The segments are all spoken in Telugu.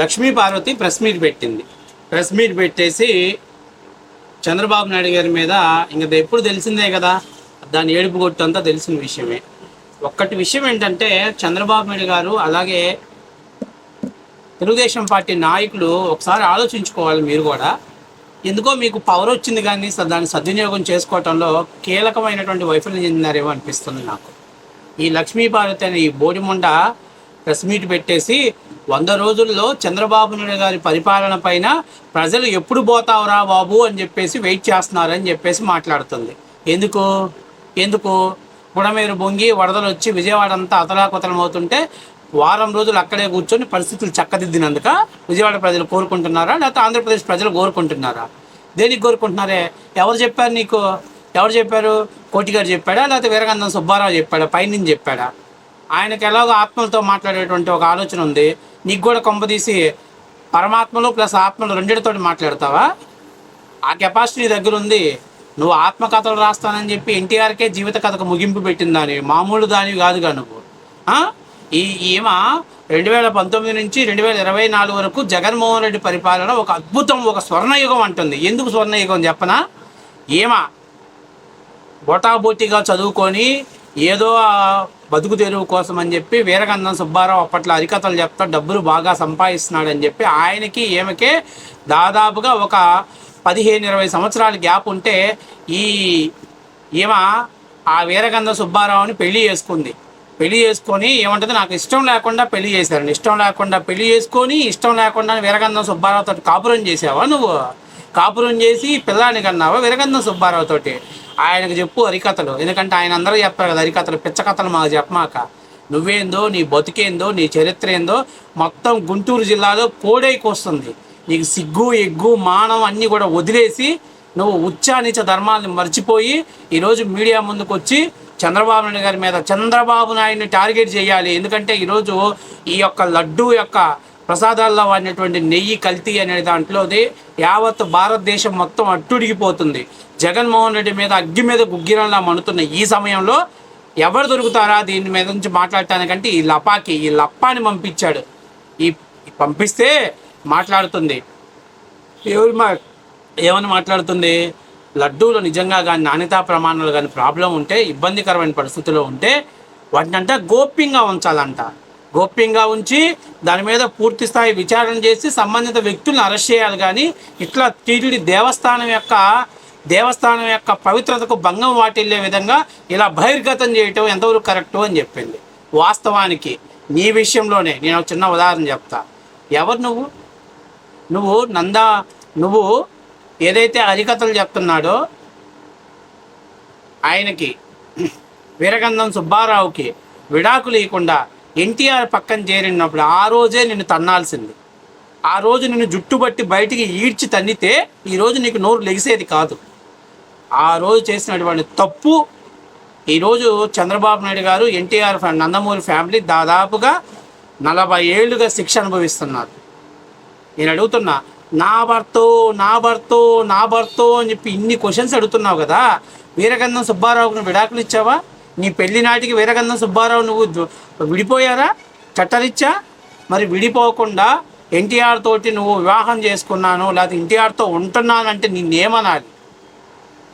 లక్ష్మీ పార్వతి ప్రెస్ మీట్ పెట్టింది. ప్రెస్ మీట్ పెట్టేసి చంద్రబాబు నాయుడు గారి మీద ఇంకా ఎప్పుడు తెలిసిందే కదా దాని ఏడుపు కొట్టంతా తెలిసిన విషయమే. ఒక్కటి విషయం ఏంటంటే చంద్రబాబు నాయుడు గారు అలాగే తెలుగుదేశం పార్టీ నాయకులు ఒకసారి ఆలోచించుకోవాలి మీరు కూడా. ఎందుకో మీకు పవర్ వచ్చింది కానీ దాన్ని సద్వినియోగం చేసుకోవటంలో కీలకమైనటువంటి వైఫల్యం చెందినారేమో అనిపిస్తుంది నాకు. ఈ లక్ష్మీ పార్వతి అనే ఈ బోడిముండ ప్రెస్ మీట్ పెట్టేసి వంద రోజుల్లో చంద్రబాబు నాయుడు గారి పరిపాలన పైన ప్రజలు ఎప్పుడు పోతావురా బాబు అని చెప్పేసి వెయిట్ చేస్తున్నారని చెప్పేసి మాట్లాడుతుంది. ఎందుకు? ఎందుకు? బుడమేరు బొంగి వరదలు వచ్చి విజయవాడ అంతా అతలాకుతలం అవుతుంటే వారం రోజులు అక్కడే కూర్చొని పరిస్థితులు చక్కదిద్దినందుక విజయవాడ ప్రజలు కోరుకుంటున్నారా? లేకపోతే ఆంధ్రప్రదేశ్ ప్రజలు కోరుకుంటున్నారా? దేనికి కోరుకుంటున్నారే? ఎవరు చెప్పారు నీకు? ఎవరు చెప్పారు? కోటి గారు చెప్పాడా? లేకపోతే వీరగంధం సుబ్బారావు చెప్పాడా? పైనుంచి చెప్పాడా? ఆయనకి ఎలాగో ఆత్మలతో మాట్లాడేటువంటి ఒక ఆలోచన ఉంది. నీకు కూడా కొంపదీసి పరమాత్మలు ప్లస్ ఆత్మలు రెండిటితో మాట్లాడతావా? ఆ కెపాసిటీ నీ దగ్గర ఉంది నువ్వు ఆత్మకథలు రాస్తానని చెప్పి ఎన్టీఆర్కే జీవిత కథకు ముగింపు పెట్టిన దాని మామూలు దానివి కాదుగా నువ్వు. ఈ ఈమె రెండు వేల పంతొమ్మిది నుంచి రెండు వేల ఇరవై నాలుగు వరకు జగన్మోహన్ రెడ్డి పరిపాలన ఒక అద్భుతం ఒక స్వర్ణయుగం అంటుంది. ఎందుకు స్వర్ణయుగం చెప్పనా? ఈమె బొటాబోటీగా చదువుకొని ఏదో బతుకు తెరువు కోసం అని చెప్పి వీరగంధం సుబ్బారావు అప్పట్లో అరికథలు చెప్తా డబ్బులు బాగా సంపాదిస్తున్నాడని చెప్పి ఆయనకి ఈమెకే దాదాపుగా ఒక పదిహేను ఇరవై సంవత్సరాల గ్యాప్ ఉంటే ఈ ఈమె ఆ వీరగంధ సుబ్బారావుని పెళ్ళి చేసుకుంది. పెళ్ళి చేసుకొని ఏమంటుంది నాకు ఇష్టం లేకుండా పెళ్ళి చేశారండి ఇష్టం లేకుండా పెళ్ళి చేసుకొని ఇష్టం లేకుండా వీరగంధం సుబ్బారావు తోటి కాపురం చేసావా నువ్వు? కాపురం చేసి పిల్లాని కన్నావా వీరగంధం సుబ్బారావు తోటి? ఆయనకు చెప్పు హరికథలు. ఎందుకంటే ఆయన అందరూ చెప్పారు కదా హరికథలు పిచ్చకథలు మాకు చెప్పమాక. నువ్వేందో నీ బతికేందో నీ చరిత్ర ఏందో మొత్తం గుంటూరు జిల్లాలో కోడైకి వస్తుంది. నీకు సిగ్గు ఎగ్గు మానం అన్నీ కూడా వదిలేసి నువ్వు ఉచ్చానిచ ధర్మాలను మర్చిపోయి ఈరోజు మీడియా ముందుకు వచ్చి చంద్రబాబు నాయుడు గారి మీద చంద్రబాబు నాయుడిని టార్గెట్ చేయాలి. ఎందుకంటే ఈరోజు ఈ యొక్క లడ్డు యొక్క ప్రసాదాల్లో వాడినటువంటి నెయ్యి కల్తీ అనే దాంట్లోది యావత్ భారతదేశం మొత్తం అట్టుడిగిపోతుంది. జగన్మోహన్ రెడ్డి మీద అగ్గి మీద గుగ్గిరంలా మనుతున్న ఈ సమయంలో ఎవరు దొరుకుతారా? దీని మీద నుంచి మాట్లాడటానికంటే ఈ లపాకి ఈ లప్పాని పంపించాడు. ఈ పంపిస్తే మాట్లాడుతుంది. ఎవరు మా ఏమని మాట్లాడుతుంది? లడ్డూలో నిజంగా కానీ నాణ్యతా ప్రమాణాలు కానీ ప్రాబ్లం ఉంటే ఇబ్బందికరమైన పరిస్థితిలో ఉంటే వాటిని అంట గోప్యంగా ఉంచాలంట. గోప్యంగా ఉంచి దాని మీద పూర్తి స్థాయి విచారణ చేసి సంబంధిత వ్యక్తులను అరెస్ట్ చేయాలి. కానీ ఇట్లా టీటీడీ దేవస్థానం యొక్క దేవస్థానం యొక్క పవిత్రతకు భంగం వాటిల్లే విధంగా ఇలా బహిర్గతం చేయటం ఎంతవరకు కరెక్టు అని చెప్పింది. వాస్తవానికి నీ విషయంలోనే నేను ఒక చిన్న ఉదాహరణ చెప్తా. ఎవరు నువ్వు? నువ్వు నందా నువ్వు ఏదైతే హరికథలు చెప్తున్నాడో ఆయనకి వీరగంధం సుబ్బారావుకి విడాకులు ఇవ్వకుండా ఎన్టీఆర్ పక్కన చేరినప్పుడు ఆ రోజే నిన్ను తన్నాల్సింది. ఆ రోజు నిన్ను జుట్టుబట్టి బయటికి ఈడ్చి తన్నితే ఈరోజు నీకు నోరు లెగిసేది కాదు. ఆ రోజు చేసినటువంటి తప్పు ఈరోజు చంద్రబాబు నాయుడు గారు ఎన్టీఆర్ నందమూరి ఫ్యామిలీ దాదాపుగా నలభై ఏళ్ళుగా శిక్ష అనుభవిస్తున్నారు. నేను అడుగుతున్నా నా భర్తో నా భర్తో నా భర్తో అని చెప్పి ఇన్ని క్వశ్చన్స్ అడుగుతున్నావు కదా? వీరగంధం సుబ్బారావుకు విడాకులు ఇచ్చావా? నీ పెళ్ళి నాటికి వీరగంధం సుబ్బారావు నువ్వు విడిపోయారా? చట్టరిచ్చా మరి విడిపోకుండా ఎన్టీఆర్ తోటి నువ్వు వివాహం చేసుకున్నాను లేకపోతే ఎన్టీఆర్తో ఉంటున్నానంటే నిన్నేమనాలి?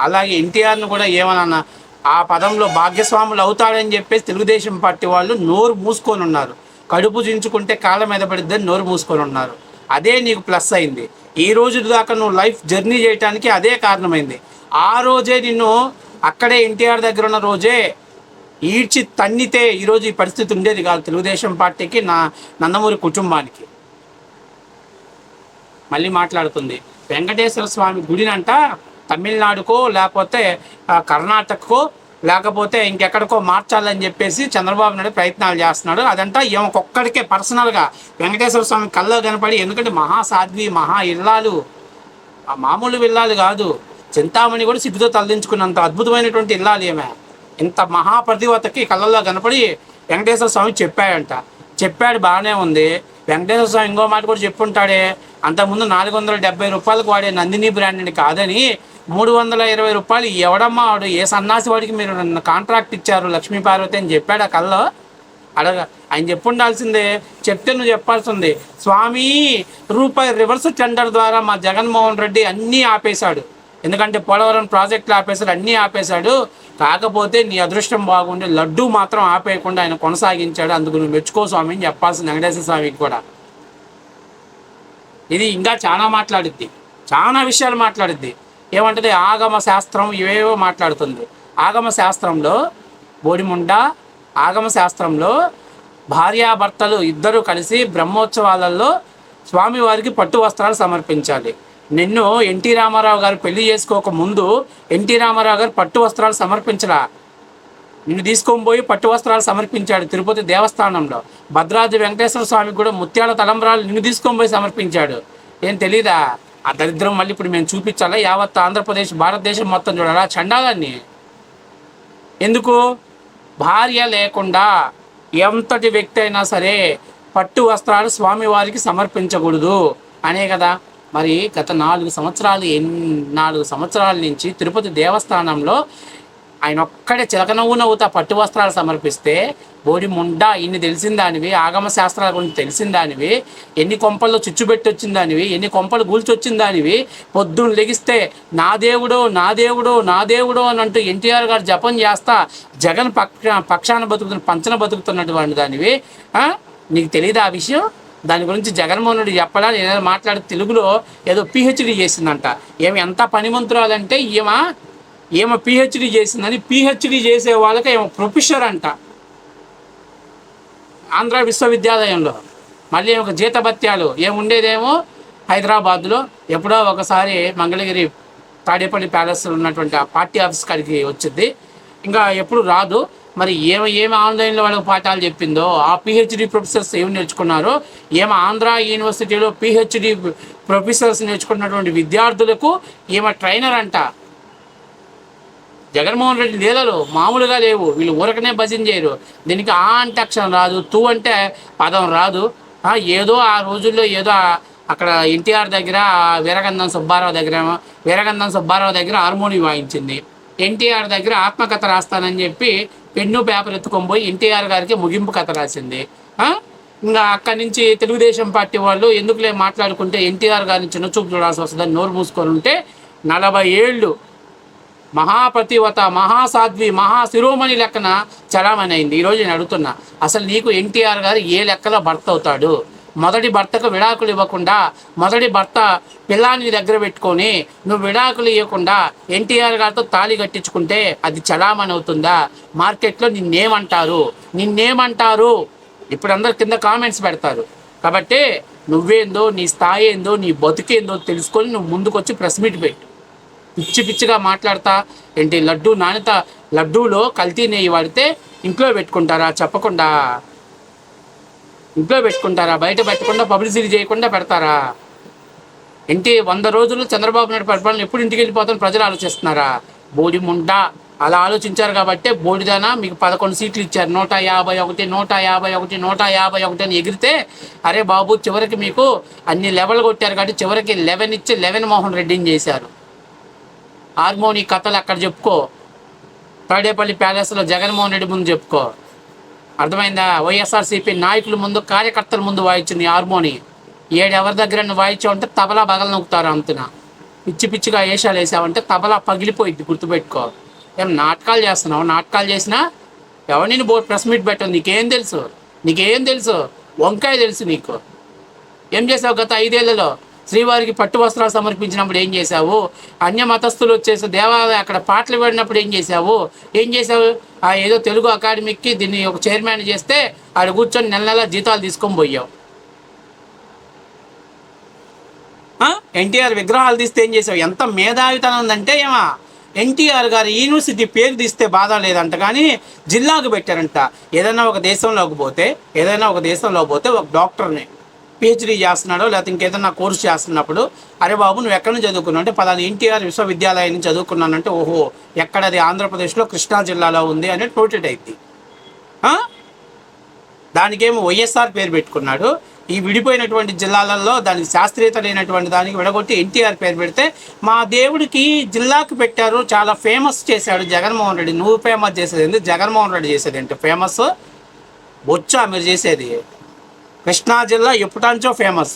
అలాగే ఎన్టీఆర్ను కూడా ఏమన్నా? ఆ పదంలో భాగ్యస్వాములు అవుతాడని చెప్పేసి తెలుగుదేశం పార్టీ వాళ్ళు నోరు మూసుకొని ఉన్నారు. కడుపు చించుకుంటే కాళ్ళ మీద పడిద్దని నోరు మూసుకొని ఉన్నారు. అదే నీకు ప్లస్ అయింది. ఈ రోజు దాకా నువ్వు లైఫ్ జర్నీ చేయడానికి అదే కారణమైంది. ఆ రోజే నిన్ను అక్కడే ఎన్టీఆర్ దగ్గర ఉన్న రోజే ఈడ్చి తన్నితే ఈరోజు ఈ పరిస్థితి ఉండేది కాదు తెలుగుదేశం పార్టీకి నా నందమూరి కుటుంబానికి. మళ్ళీ మాట్లాడుతుంది. వెంకటేశ్వర స్వామి గుడినంట తమిళనాడుకో లేకపోతే కర్ణాటకకో లేకపోతే ఇంకెక్కడికో మార్చాలని చెప్పేసి చంద్రబాబు నాయుడు ప్రయత్నాలు చేస్తున్నాడు. అదంతా ఈమెకొక్కడికే పర్సనల్గా. వెంకటేశ్వర స్వామి కల్లో కనపడి ఎందుకంటే మహాసాధ్వి మహా ఇల్లాలు. ఆ మామూలు ఇల్లాలు కాదు. చింతామణి కూడా సిగ్గుతో తలదించుకున్నంత అద్భుతమైనటువంటి ఇల్లాలు ఏమే ఇంత మహాప్రతివతకి కళ్ళల్లో కనపడి వెంకటేశ్వర స్వామి చెప్పాడంట. చెప్పాడు బాగానే ఉంది. వెంకటేశ్వర స్వామి ఇంకో మాట కూడా చెప్పుంటాడే. అంతకుముందు నాలుగు వందల డెబ్బై రూపాయలకు వాడే నందిని బ్రాండ్ అని కాదని మూడు వందల ఇరవై రూపాయలు ఎవడమ్మా వాడు? ఏ సన్నాసి వాడికి మీరు నన్ను కాంట్రాక్ట్ ఇచ్చారు లక్ష్మీ పార్వతి అని చెప్పాడు ఆ కల్లో అడగ. ఆయన చెప్పుండాల్సిందే. చెప్తే నువ్వు చెప్పాల్సింది. స్వామి రూపాయి రివర్స్ టెండర్ ద్వారా మా జగన్మోహన్ రెడ్డి అన్నీ ఆపేశాడు. ఎందుకంటే పోలవరం ప్రాజెక్టులు ఆపేశాడు అన్నీ ఆపేశాడు. కాకపోతే నీ అదృష్టం బాగుండి లడ్డు మాత్రం ఆపేయకుండా ఆయన కొనసాగించాడు. అందుకు నువ్వు మెచ్చుకో స్వామి అని చెప్పాల్సింది వెంకటేశ్వర స్వామికి కూడా. ఇది ఇంకా చాలా మాట్లాడిద్ది. చాలా విషయాలు మాట్లాడిద్ది. ఏమంటది? ఆగమ శాస్త్రం ఇవేవో మాట్లాడుతుంది. ఆగమ శాస్త్రంలో బోడిముండ ఆగమ శాస్త్రంలో భార్యాభర్తలు ఇద్దరు కలిసి బ్రహ్మోత్సవాలలో స్వామివారికి పట్టు వస్త్రాలు సమర్పించాలి. నిన్ను ఎన్టీ రామారావు గారు పెళ్ళి చేసుకోక ముందు ఎన్టీ రామారావు గారు పట్టు వస్త్రాలు సమర్పించరా నిన్ను తీసుకొని పోయి పట్టు వస్త్రాలు సమర్పించాడు తిరుపతి దేవస్థానంలో. భద్రాద్రి వెంకటేశ్వర స్వామికి కూడా ముత్యాల తలంబరాలు నిన్ను తీసుకొని పోయి సమర్పించాడు. ఏం తెలీదా? ఆ దరిద్రం మళ్ళీ ఇప్పుడు మేము చూపించాలా? యావత్ ఆంధ్రప్రదేశ్ భారతదేశం మొత్తం చూడాలా? చండాలాన్ని. ఎందుకు? భార్య లేకుండా ఎంతటి వ్యక్తి అయినా సరే పట్టు వస్త్రాలు స్వామివారికి సమర్పించకూడదు. అనే కదా. మరి గత నాలుగు సంవత్సరాలు ఎన్ నాలుగు సంవత్సరాల నుంచి తిరుపతి దేవస్థానంలో ఆయన ఒక్కడే చిలకనవ్వు నవ్వుతా పట్టు వస్త్రాలు సమర్పిస్తే బోడి ముండ ఇన్ని తెలిసిన దానివి ఆగమ శాస్త్రాల గురించి తెలిసిన దానివి ఎన్ని కొంపల్లో చుచ్చుబెట్టి వచ్చిన దానివి ఎన్ని కొంపలు గూల్చొచ్చిందానివి దానివి పొద్దున్న లెగిస్తే నా దేవుడో నా దేవుడో నా దేవుడో అని అంటూ ఎన్టీఆర్ గారు జపం చేస్తా జగన్ పక్ష పక్షాన బతుకుతున్న పంచన బతుకుతున్నటువంటి దానివి. నీకు తెలియదు ఆ విషయం? దాని గురించి జగన్మోహన్ రెడ్డి చెప్పడా ఏదైనా మాట్లాడే తెలుగులో ఏదో పిహెచ్డి చేసిందంట. ఏమి ఎంత పనిమంతురాలంటే ఈమె ఈమె పిహెచ్డి చేసిందని పిహెచ్డి చేసే వాళ్ళకి ఏమో ప్రొఫెసర్ అంట. ఆంధ్ర విశ్వవిద్యాలయంలో. మళ్ళీ ఒక జీతభత్యాలు ఏముండేదేమో హైదరాబాద్లో. ఎప్పుడో ఒకసారి మంగళగిరి తాడేపల్లి ప్యాలెస్లో ఉన్నటువంటి ఆ పార్టీ ఆఫీస్ కాడికి వచ్చింది. ఇంకా ఎప్పుడు రాదు. మరి ఏమి ఏమి ఆన్లైన్లో వాళ్ళకి పాఠాలు చెప్పిందో ఆ పిహెచ్డి ప్రొఫెసర్స్ ఏమి నేర్చుకున్నారో ఏమి ఆంధ్ర యూనివర్సిటీలో పిహెచ్డి ప్రొఫెసర్స్ నేర్చుకున్నటువంటి విద్యార్థులకు ఏమో ట్రైనర్ అంట. జగన్మోహన్ రెడ్డి లీలలు మామూలుగా లేవు వీళ్ళు ఊరకనే భజన చేయరు. దీనికి ఆ అంటే అక్షరం రాదు తూ అంటే పదం రాదు. ఏదో ఆ రోజుల్లో ఏదో అక్కడ ఎన్టీఆర్ దగ్గర వీరగంధం సుబ్బారావు దగ్గర వీరగంధం సుబ్బారావు దగ్గర హార్మోనియం వాయించింది. ఎన్టీఆర్ దగ్గర ఆత్మకథ రాస్తానని చెప్పి పెన్ను పేపర్ ఎత్తుకొని పోయి ఎన్టీఆర్ గారికి ముగింపు కథ రాసింది. ఇంకా అక్కడి నుంచి తెలుగుదేశం పార్టీ వాళ్ళు ఎందుకులే మాట్లాడుకుంటే ఎన్టీఆర్ గారిని చిన్న చూపు చూడాల్సి వస్తుందని నోరు మూసుకొని ఉంటే నలభై ఏళ్ళు మహాపతివత మహాసాధ్వి మహాశిరోమణి లెక్కన చలామణి అయింది. ఈరోజు నేను అడుగుతున్నా అసలు నీకు ఎన్టీఆర్ గారు ఏ లెక్కలో భర్త అవుతాడు? మొదటి భర్తకు విడాకులు ఇవ్వకుండా మొదటి భర్త పిల్లాన్ని దగ్గర పెట్టుకొని నువ్వు విడాకులు ఇవ్వకుండా ఎన్టీఆర్ గారితో తాళి కట్టించుకుంటే అది చలామణి అవుతుందా? మార్కెట్లో నిన్నేమంటారు? నిన్నేమంటారు? ఇప్పుడు అందరు కింద కామెంట్స్ పెడతారు. కాబట్టి నువ్వేందో నీ స్థాయి ఏందో నీ బతుకేందో తెలుసుకొని నువ్వు ముందుకొచ్చి ప్రెస్ మీట్ పెట్టు. పిచ్చి పిచ్చిగా మాట్లాడతా. ఏంటి లడ్డు నాణ్యత లడ్డూలో కల్తీ నెయ్యి వాడితే ఇంట్లో పెట్టుకుంటారా? చెప్పకుండా. ఇంట్లో పెట్టుకుంటారా? బయట పెట్టకుండా పబ్లిసిటీ చేయకుండా పెడతారా? ఏంటి వంద రోజులు చంద్రబాబు నాయుడు పరిపాలన ఎప్పుడు ఇంటికి వెళ్ళిపోతాను ప్రజలు ఆలోచిస్తున్నారా? బోడి ముండ అలా ఆలోచించారు కాబట్టి బోడిదానా మీకు పదకొండు సీట్లు ఇచ్చారు. నూట యాభై ఒకటి నూట యాభై ఒకటి నూట యాభై ఒకటి అని ఎగిరితే అరే బాబు చివరికి మీకు అన్ని లెవెల్ కొట్టారు కాబట్టి చివరికి లెవెన్ ఇచ్చి లెవెన్ మోహన్ రెడ్డిని చేశారు. హార్మోని కథలు అక్కడ చెప్పుకో. తాడేపల్లి ప్యాలెస్లో జగన్మోహన్ రెడ్డి ముందు చెప్పుకో. అర్థమైందా? వైఎస్ఆర్సీపీ నాయకుల ముందు కార్యకర్తల ముందు వాయించింది హార్మోని. ఏడు ఎవరి దగ్గర నువ్వు వాయించావంటే తబలా బగల నొక్కుతారు అంతన? పిచ్చి పిచ్చిగా వేషాలు వేసావంటే తబలా పగిలిపోయిద్ది గుర్తుపెట్టుకో ఏం నాటకాలు చేస్తున్నావు? నాటకాలు చేసినా ఎవరిని నేను బోర్డు ప్రెస్ మీట్ పెట్టావు నీకేం తెలుసు? నీకేం తెలుసు? వంకాయ తెలుసు నీకు. ఏం చేసావు గత ఐదేళ్ళలో? శ్రీవారికి పట్టు వస్త్రాలు సమర్పించినప్పుడు ఏం చేశావు? అన్య మతస్థులు వచ్చేసి దేవాలయ అక్కడ పాటలు పాడినప్పుడు ఏం చేశావు? ఏం చేశావు? ఆ ఏదో తెలుగు అకాడమీకి దీన్ని ఒక చైర్మన్ చేస్తే ఆడ కూర్చొని నెల నెల జీతాలు తీసుకొని పోయావు. ఎన్టీఆర్ విగ్రహాలు తీస్తే ఏం చేసావు? ఎంత మేధావితనం ఉందంటే ఏమా? ఎన్టీఆర్ గారి యూనివర్సిటీ పేరు తీస్తే బాధ లేదంట కానీ జిల్లాకు పెట్టారంట. ఏదైనా ఒక దేశంలోకి పోతే ఏదైనా ఒక దేశంలోకి పోతే ఒక డాక్టర్ని. పిహెచ్డీ చేస్తున్నాడో లేకపోతే ఇంకేదైనా కోర్సు చేస్తున్నప్పుడు అరే బాబు నువ్వు ఎక్కడ నుంచి చదువుకున్నావు? అంటే పలానా ఎన్టీఆర్ విశ్వవిద్యాలయం నుంచి చదువుకున్నానంటే ఓహో ఎక్కడది? ఆంధ్రప్రదేశ్లో కృష్ణా జిల్లాలో ఉంది అనేది నోటెడ్ అయింది. దానికేమో వైఎస్ఆర్ పేరు పెట్టుకున్నాడు. ఈ విడిపోయినటువంటి జిల్లాలలో దానికి శాస్త్రీయత లేనటువంటి దానికి విడగొట్టి ఎన్టీఆర్ పేరు పెడితే మా దేవుడికి జిల్లాకు పెట్టారు చాలా ఫేమస్ చేశాడు జగన్మోహన్ రెడ్డి. నువ్వు ఫేమస్ చేసేది ఏంటి జగన్మోహన్ రెడ్డి చేసేది ఏంటి? ఫేమస్? బొచ్చా మీరు చేసేది. కృష్ణా జిల్లా ఎప్పుటాంచో ఫేమస్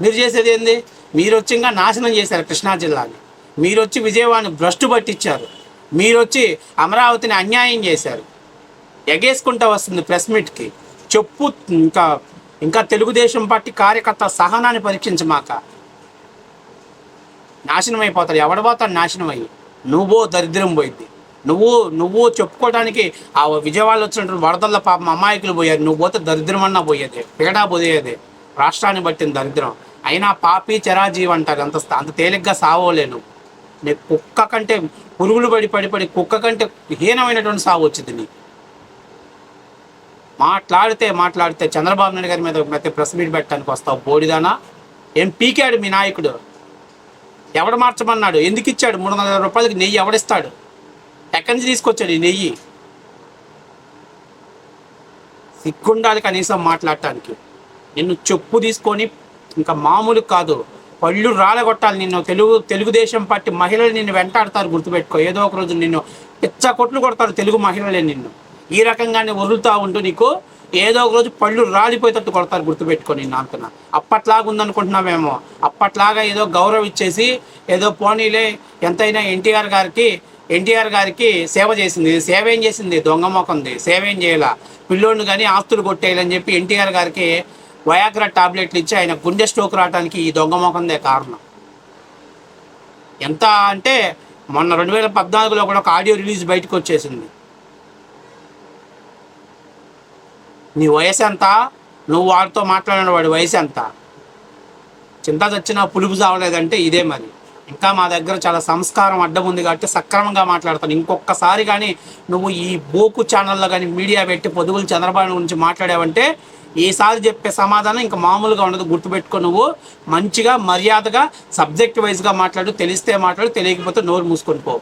మీరు చేసేది ఏంది? మీరు వచ్చి ఇంకా నాశనం చేశారు కృష్ణా జిల్లాని. మీరు వచ్చి విజయవాడని భ్రష్టు పట్టించారు మీరు వచ్చి అమరావతిని అన్యాయం చేశారు. ఎగేసుకుంటా వస్తుంది ప్రెస్ మీట్కి చెప్పు ఇంకా ఇంకా తెలుగుదేశం పార్టీ కార్యకర్త సహనాన్ని పరీక్షించమాక నాశనం అయిపోతాడు ఎవడబోతాడు నాశనం అయ్యి నువ్వో దరిద్రం పోయింది నువ్వు నువ్వు చెప్పుకోవడానికి ఆ విజయవాడలో వచ్చినటువంటి వరదల్లో పాపం అమాయకులు పోయారు. నువ్వు పోతే దరిద్రం అన్నా పోయేది పేడా పోయేది. రాష్ట్రాన్ని బట్టిన దరిద్రం. అయినా పాపి చరాజీవి అంటారు. అంత అంత తేలిగ్గా సావోలేను నీ కుక్క కంటే పురుగులు పడి పడి పడి కుక్క కంటే హీనమైనటువంటి సావు వచ్చింది నీ మాట్లాడితే మాట్లాడితే చంద్రబాబు నాయుడు గారి మీద మెత్త ప్రెస్ మీట్ పెట్టడానికి వస్తావు బోడిదానా? ఏం పీకాడు మీ నాయకుడు? ఎవడు మార్చమన్నాడు? ఎందుకు ఇచ్చాడు? మూడు వందల రూపాయలకి నెయ్యి ఎవడిస్తాడు? ఎక్కడి నుంచి తీసుకొచ్చాడు ఈ నెయ్యి? సిగ్గుండాలి కనీసం మాట్లాడటానికి. నిన్ను చెప్పు తీసుకొని ఇంకా మామూలు కాదు. పళ్ళు రాలగొట్టాలి నిన్ను. తెలుగు తెలుగుదేశం పార్టీ మహిళలు నిన్ను వెంటాడతారు గుర్తుపెట్టుకో. ఏదో ఒక రోజు నిన్ను పిచ్చ కొట్లు కొడతారు తెలుగు మహిళలే నిన్ను. ఈ రకంగానే వదులుతూ ఉంటూ నీకు. ఏదో ఒక రోజు పళ్ళు రాలిపోయేటట్టు కొడతారు గుర్తుపెట్టుకో నిన్ను అంటున్నా. అప్పట్లాగా ఉందనుకుంటున్నామేమో అప్పట్లాగా ఏదో గౌరవం ఇచ్చేసి ఏదో పోనీలే ఎంతైనా ఎన్టీఆర్ గారికి ఎన్టీఆర్ గారికి సేవ చేసింది. సేవ ఏం చేసింది? దొంగ మొకంది సేవ ఏం చేయాల? పిల్లోడిని కానీ ఆస్తులు కొట్టేయాలని చెప్పి ఎన్టీఆర్ గారికి వయాగ్రా టాబ్లెట్లు ఇచ్చి ఆయన గుండె స్ట్రోక్ రావడానికి ఈ దొంగ మొకందే కారణం. ఎంత అంటే మొన్న రెండు వేల పద్నాలుగులో కూడా ఒక ఆడియో రిలీజ్ బయటకు వచ్చేసింది. నీ వయసు ఎంత? నువ్వు వాడితో మాట్లాడిన వాడి వయసు ఎంత? చింత చచ్చినా పులుపు చావలేదంటే ఇదే మరి. ఇంకా మా దగ్గర చాలా సంస్కారం అడ్డం ఉంది కాబట్టి సక్రమంగా మాట్లాడతాను. ఇంకొకసారి కానీ నువ్వు ఈ బోకు ఛానల్లో కానీ మీడియా పెట్టి పొదుగులు చంద్రబాబు గురించి మాట్లాడావంటే ఈసారి చెప్పే సమాధానం ఇంకా మామూలుగా ఉండదు. గుర్తుపెట్టుకో నువ్వు. మంచిగా మర్యాదగా సబ్జెక్ట్ వైజ్గా మాట్లాడు తెలిస్తే మాట్లాడు తెలియకపోతే నోరు మూసుకొని పోవు